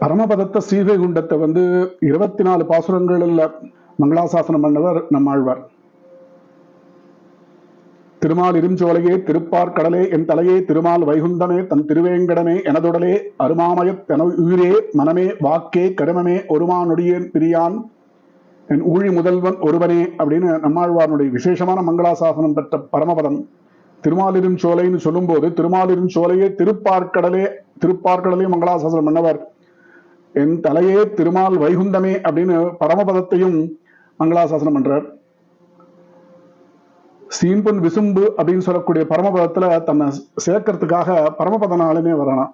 பரமபதத்த ஸ்ரீவைகுண்டத்தை வந்து இருபத்தி நாலு பாசுரங்களில் மங்களாசாசனம் பண்ணவர் நம்மாழ்வார். திருமால் இருஞ்சோலையே திருப்பார் கடலே என் தலையே திருமால் வைகுந்தமே தன் திருவேங்கடமே எனதுடலே அருமாமயத் தென உயிரே மனமே வாக்கே கருமமே ஒருமா நொடியேன் பிரியான் என் ஊழி முதல்வன் ஒருவனே அப்படின்னு நம்மாழ்வாருடைய விசேஷமான மங்களாசாசனம் பெற்ற பரமபதம். திருமாலிரும் சோலைன்னு சொல்லும்போது திருமாலிரும் சோலையே திருப்பார்கடலே திருப்பார்க்கடலே மங்களாசாசனம் பண்ணவர். என் தலையே திருமால் வைகுந்தமே அப்படின்னு பரமபதத்தையும் மங்களாசாசனம் பண்றார். சீன்பன் விசும்பு அப்படின்னு சொல்லக்கூடிய பரமபதத்துல தன்னை சேர்க்கறதுக்காக பரமபத நாளுமே வரணும்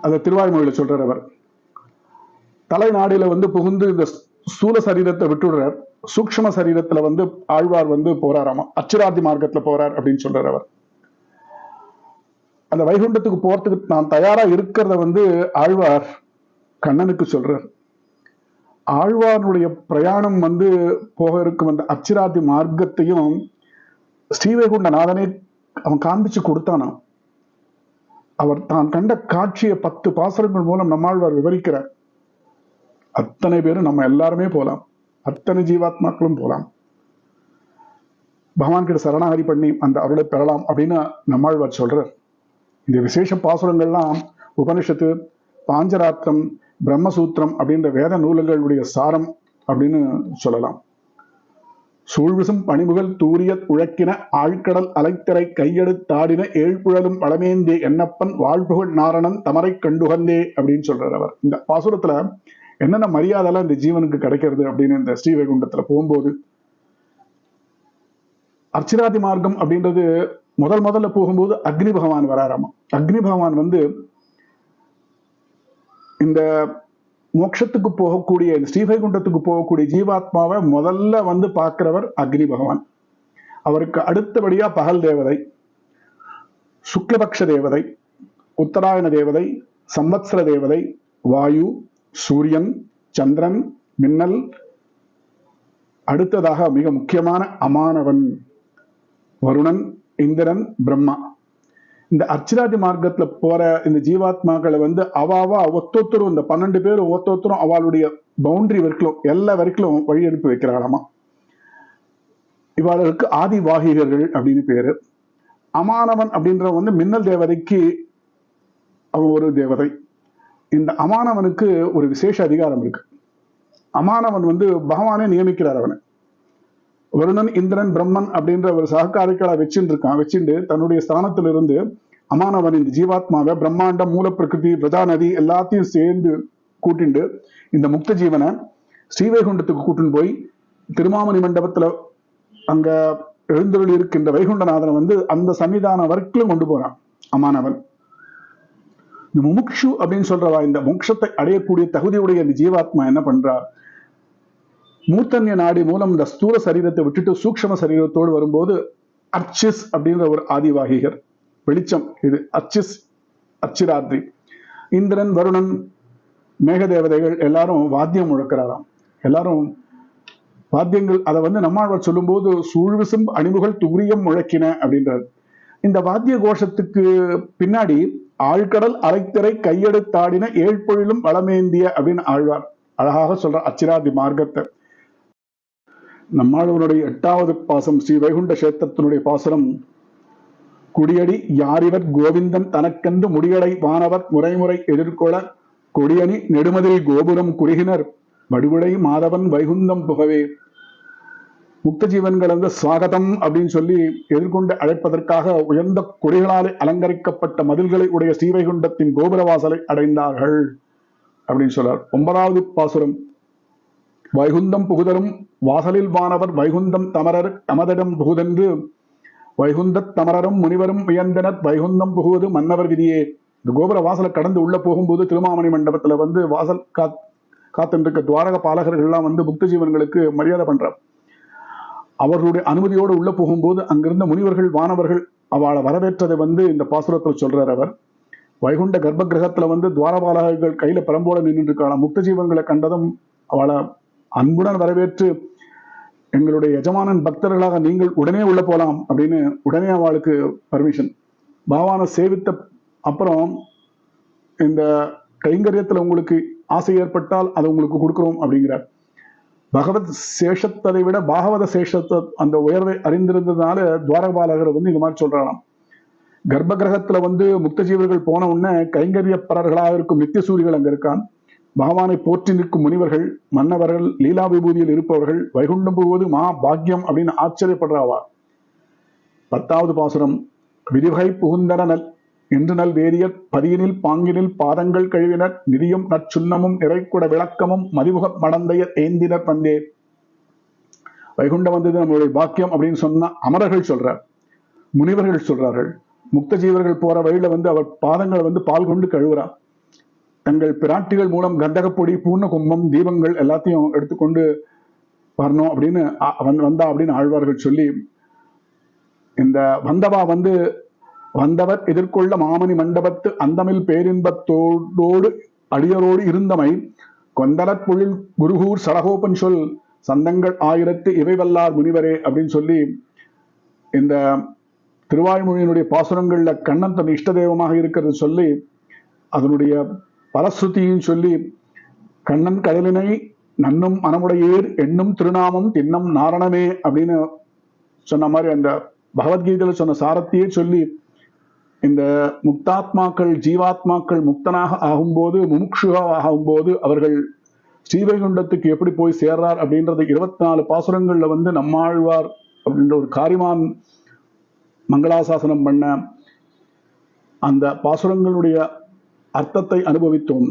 அதை திருவாய்மொழியில சொல்றார் அவர். தலைநாடியில வந்து புகுந்து இந்த சூல சரீரத்தை விட்டுடுறார். சூக்ஷ்ம சரீரத்துல வந்து ஆழ்வார் வந்து போறாராமா அச்சுராதி மார்க்கத்துல போறார் அப்படின்னு சொல்றார் அவர். அந்த வைகுண்டத்துக்கு போறதுக்கு நான் தயாரா இருக்கிறத வந்து ஆழ்வார் கண்ணனுக்கு சொல்றார். ஆழ்வாருடைய பிரயாணம் வந்து போக இருக்கும் அந்த அச்சிராதி மார்க்கத்தையும் ஸ்ரீவைகுண்ட நாதனே அவன் காண்பிச்சு கொடுத்தானான் அவர் தான் கண்ட காட்சியை பத்து பாசரங்கள் மூலம் நம்மாழ்வார் விவரிக்கிறார். அத்தனை பேரும் நம்ம எல்லாருமே போலாம். அத்தனை ஜீவாத்மாக்களும் போலாம். பகவான் கிட்ட சரணாகதி பண்ணி அந்த அருளை பெறலாம் அப்படின்னு நம்மாழ்வார் சொல்றார். இந்த விசேஷ பாசுரங்கள்லாம் உபனிஷத்து பாஞ்சராத்திரம் பிரம்மசூத்திரம் அப்படின்ற வேத நூல்களுடைய சாரம் அப்படின்னு சொல்லலாம். சூழ்விசும் பணிமுகல் தூரிய உழக்கின ஆழ்கடல் அலைத்திரை கையெடுத்தாடின ஏழ்புழலும் பழமேந்தே என்னப்பன் வாழ்புகழ் நாரணன் தமரை கண்டுகந்தே அப்படின்னு சொல்றார் அவர். இந்த பாசுரத்துல என்னென்ன மரியாதைலாம் இந்த ஜீவனுக்கு கிடைக்கிறது அப்படின்னு இந்த ஸ்ரீவைகுண்டத்துல போகும்போது அர்ச்சிராதி மார்க்கம் அப்படின்றது முதல் முதல்ல போகும்போது அக்னி பகவான் வராராமா? அக்னி பகவான் வந்து இந்த மோட்சத்துக்கு போகக்கூடிய இந்த ஸ்ரீவைகுண்டத்துக்கு போகக்கூடிய ஜீவாத்மாவை முதல்ல வந்து பார்க்கிறவர் அக்னி பகவான். அவருக்கு அடுத்தபடியா பகல் தேவதை சுக்லபக்ஷ தேவதை உத்தராயண தேவதை சம்வத்சர தேவதை வாயு சூரியன் சந்திரன் மின்னல் அடுத்ததாக மிக முக்கியமான அமானவன் வருணன் இந்திரன் பிரம்மா. இந்த அர்ச்சராதி மார்க்கத்துல போற இந்த ஜீவாத்மாக்களை வந்து அவாவா ஒத்தொத்தரும் இந்த பன்னெண்டு பேர் ஒத்தொத்தரும் அவளுடைய பவுண்டரி வரைக்கும் எல்லா வரைக்கும் வழி அனுப்பி வைக்கிறாளாமா? இவர்களுக்கு ஆதிவாகிகர்கள் அப்படின்னு பேரு. அமானவன் அப்படின்ற வந்து மின்னல் தேவதைக்கு அவன் ஒரு தேவதை. இந்த அமானவனுக்கு ஒரு விசேஷ அதிகாரம் இருக்கு. அமானவன் வந்து பகவானே நியமிக்கிறார் அவனை. வருணன் இந்திரன் பிரம்மன் அப்படின்ற ஒரு சககாரிகளை வச்சுட்டு இருக்கான் வச்சுட்டு தன்னுடைய ஸ்தானத்திலிருந்து அமானவன் இந்த ஜீவாத்மாவை பிரம்மாண்டம் மூலப்பிரகிருதி பிரதா நதி எல்லாத்தையும் சேர்ந்து கூட்டிண்டு இந்த முக்த ஜீவனை ஸ்ரீவைகுண்டத்துக்கு கூட்டின்னு போய் திருமாமணி மண்டபத்துல அங்க எழுந்தருள் இருக்கின்ற வைகுண்டநாதனை வந்து அந்த சன்னிதான வரைக்கும் கொண்டு போறான் அமானவன். இந்த முமுக்ஷு அப்படின்னு சொல்றவா இந்த மோட்சத்தை அடையக்கூடிய தகுதியுடைய இந்த ஜீவாத்மா என்ன பண்றார் மூத்தன்ய நாடி மூலம் இந்த ஸ்தூல சரீரத்தை விட்டுட்டு சூக்ஷ்ம சரீரத்தோடு வரும்போது அர்ச்சிஸ் அப்படின்ற ஒரு ஆதிவாகிகர். வெளிச்சம் இது. அர்ச்சிஸ் அச்சிராத்ரி இந்திரன் வருணன் மேகதேவதைகள் எல்லாரும் வாத்தியம் முழக்கிறாராம். எல்லாரும் வாத்தியங்கள் அதை வந்து நம்மாழ்வார் சொல்லும்போது சூழ்விசும் அணிமுகள் துரியம் முழக்கின அப்படின்றார். இந்த வாத்திய கோஷத்துக்கு பின்னாடி ஆழ்கடல் அரைத்திரை கையெடுத்தாடின ஏழ்பொழிலும் வளமேந்திய அப்படின்னு ஆழ்வார் அழகாக சொல்ற அச்சிராதி மார்க்கத்தை. நம்மாழ்வனுடைய எட்டாவது பாசம் ஸ்ரீ வைகுண்ட கஷேத்திரத்தினுடைய பாசுரம் குடியடி யாரிவர் கோவிந்தன் தனக்கென்று முடியடை வானவர் முறைமுறை எதிர்கொள கொடியணி நெடுமதில் கோபுரம் குறுகினர் வடுவுடை மாதவன் வைகுந்தம் புகவே. முக்த ஜீவன்கள் வந்து சுவாகதம் அப்படின்னு சொல்லி எதிர்கொண்டு அழைப்பதற்காக உயர்ந்த கொடிகளாலே அலங்கரிக்கப்பட்ட மதில்களை உடைய ஸ்ரீவைகுண்டத்தின் கோபுரவாசலை அடைந்தார்கள் அப்படின்னு சொல்றார். ஒன்பதாவது பாசுரம். வைகுந்தம் புகுதரும் வாசலில் வானவர் வைகுந்தம் தமரர் தமதிடம் புகுதென்று. வைகுந்தத் தமரரும் முனிவரும் வியந்தனர். வைகுந்தம் புகுவது மன்னவர் விதியே. இந்த கோபுர வாசலை கடந்து உள்ள போகும்போது திருமாமணி மண்டபத்துல வந்து வாசல் காத் காத்திருக்க துவாரக பாலகர்கள்லாம் வந்து புக்த ஜீவன்களுக்கு மரியாதை பண்றார். அவர்களுடைய அனுமதியோடு உள்ள போகும்போது அங்கிருந்த முனிவர்கள் வானவர்கள் அவளை வரவேற்றதை வந்து இந்த பாசுரத்தில் சொல்றார் அவர். வைகுண்ட கர்ப்ப கிரகத்துல வந்து துவாரபாலகர்கள் கையில பரம்போட நின்று இருக்காளாம். முக்த ஜீவங்களை கண்டதும் அவளை அன்புடன் வரவேற்று எங்களுடைய எஜமானன் பக்தர்களாக நீங்கள் உடனே உள்ள போலாம் அப்படின்னு உடனே அவளுக்கு பர்மிஷன் பாவான சேவித்த அப்புறம் இந்த கைங்கரியத்துல உங்களுக்கு ஆசை ஏற்பட்டால் அதை உங்களுக்கு கொடுக்கிறோம் அப்படிங்கிறார். பகவத் சேஷத்தை விட பாகவத சேஷத்தை அந்த உயர்வை அறிந்திருந்ததுனால துவாரபாலகர் வந்து இந்த மாதிரி சொல்றாராம். கர்ப்ப கிரகத்துல வந்து முக்த ஜீவர்கள் போன உடனே கைங்கரியப்பரர்களாக இருக்கும் நித்திய சூரியகள் அங்க இருக்கான். பகவானை போற்றி நிற்கும் முனிவர்கள் மன்னவர்கள் லீலா விபூதியில் இருப்பவர்கள் வைகுண்டம் போவது மா பாக்கியம் அப்படின்னு ஆச்சரியப்படுறாவா? பத்தாவது பாசுரம் விரிவகை புகுந்தன நல் என்று நல் வேரியர் பதியினில் பாங்கினில் பாதங்கள் கழுவினர் நிதியும் நற்சுண்ணமும் நிறைக்குட விளக்கமும் மதிமுக மடந்தையர் ஏந்தினர் வந்தே வைகுண்டம் வந்தது நம்மளுடைய பாக்கியம் அப்படின்னு சொன்னா அமரர்கள் சொல்றார் முனிவர்கள் சொல்றார்கள் முக்த ஜீவர்கள் போற வழியில வந்து அவர் பாதங்களை வந்து பால் கொண்டு கழுவுறா தங்கள் பிராட்டிகள் மூலம் கந்தகப்பொடி பூர்ண கும்பம் தீபங்கள் எல்லாத்தையும் எடுத்துக்கொண்டு வரணும் அப்படின்னு வந்தா அப்படின்னு ஆழ்வார்கள் சொல்லி இந்த வந்தவா வந்து வந்தவர் எதிர்கொள்ள மாமணி மண்டபத்து அந்தமில் பேரின்பத்தோடோடு அடியரோடு இருந்தமை கொந்தலற் பொழில் குருகூர் சடகோபன் சொல் சந்தங்கள் ஆயிரத்து இவை வல்லார் முனிவரே அப்படின்னு சொல்லி இந்த திருவாய்மொழியினுடைய பாசுரங்கள்ல கண்ணன் தன் இஷ்ட தெய்வமாக இருக்கிறது சொல்லி அதனுடைய பலஸ்ருதியும் சொல்லி கண்ணன் கடலினை நன்னும் மனமுடையேர் எண்ணும் திருநாமம் தின்னம் நாரணமே அப்படின்னு சொன்ன மாதிரி அந்த பகவத்கீதையில சொன்ன சாரத்தையே சொல்லி இந்த முக்தாத்மாக்கள் ஜீவாத்மாக்கள் முக்தனாக ஆகும்போது முமுக்ஷுவாக ஆகும்போது அவர்கள் ஸ்ரீவைகுண்டத்துக்கு எப்படி போய் சேர்றார் அப்படின்றது இருபத்தி நாலு பாசுரங்கள்ல வந்து நம்மாழ்வார் அப்படின்ற ஒரு காரிமான் மங்களாசாசனம் பண்ண அந்த பாசுரங்களுடைய அர்த்தத்தை அனுபவித்தோம்.